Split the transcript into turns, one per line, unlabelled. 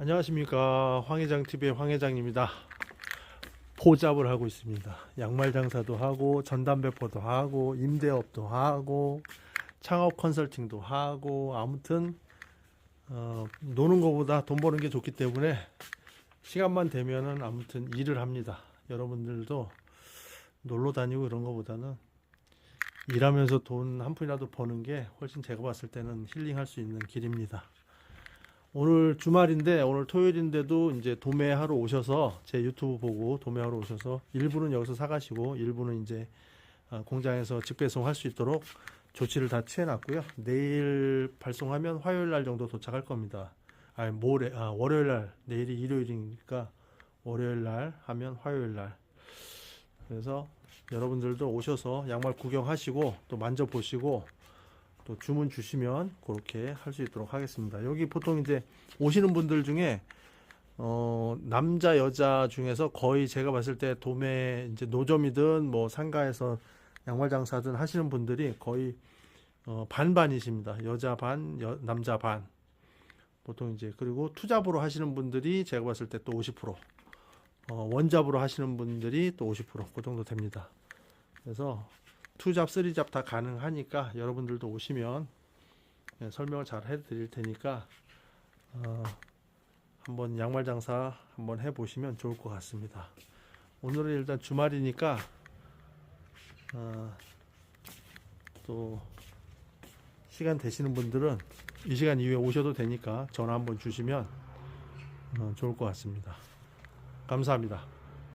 안녕하십니까. 황회장TV의 황회장입니다. 포잡을 하고 있습니다. 양말 장사도 하고 전담배포도 하고 임대업도 하고 창업 컨설팅도 하고 아무튼 어, 노는 것보다 돈 버는 게 좋기 때문에 시간만 되면은 아무튼 일을 합니다. 여러분들도 놀러 다니고 이런 것보다는 일하면서 돈 한 푼이라도 버는 게 훨씬 제가 봤을 때는 힐링할 수 있는 길입니다 오늘 주말인데 오늘 토요일인데도 이제 도매하러 오셔서 제 유튜브 보고 도매하러 오셔서 일부는 여기서 사가시고 일부는 이제 어, 공장에서 직배송 할 수 있도록 조치를 다 취해놨고요. 내일 발송하면 화요일 날 정도 도착할 겁니다. 아니 모레 아 월요일 날 내일이 일요일이니까 월요일 날 하면 화요일 날 그래서 여러분들도 오셔서 양말 구경하시고 또 만져보시고 또 주문 주시면 그렇게 할 수 있도록 하겠습니다. 여기 보통 이제 오시는 분들 중에 어 남자 여자 중에서 거의 제가 봤을 때 도매 이제 노점이든 뭐 상가에서 양말 장사든 하시는 분들이 거의 어 반반이십니다. 여자 반, 여, 남자 반. 보통 이제 그리고 투잡으로 하시는 분들이 제가 봤을 때 또 50%, 어 원잡으로 하시는 분들이 또 50%그 정도 됩니다. 그래서 투잡, 쓰리잡 다 가능하니까 여러분들도 오시면 예, 설명을 잘 해드릴 테니까 어, 한번 양말 장사 한번 해보시면 좋을 것 같습니다. 오늘은 일단 주말이니까 어, 또 시간 되시는 분들은 이 시간 이후에 오셔도 되니까 전화 한번 주시면 어, 좋을 것 같습니다. 감사합니다.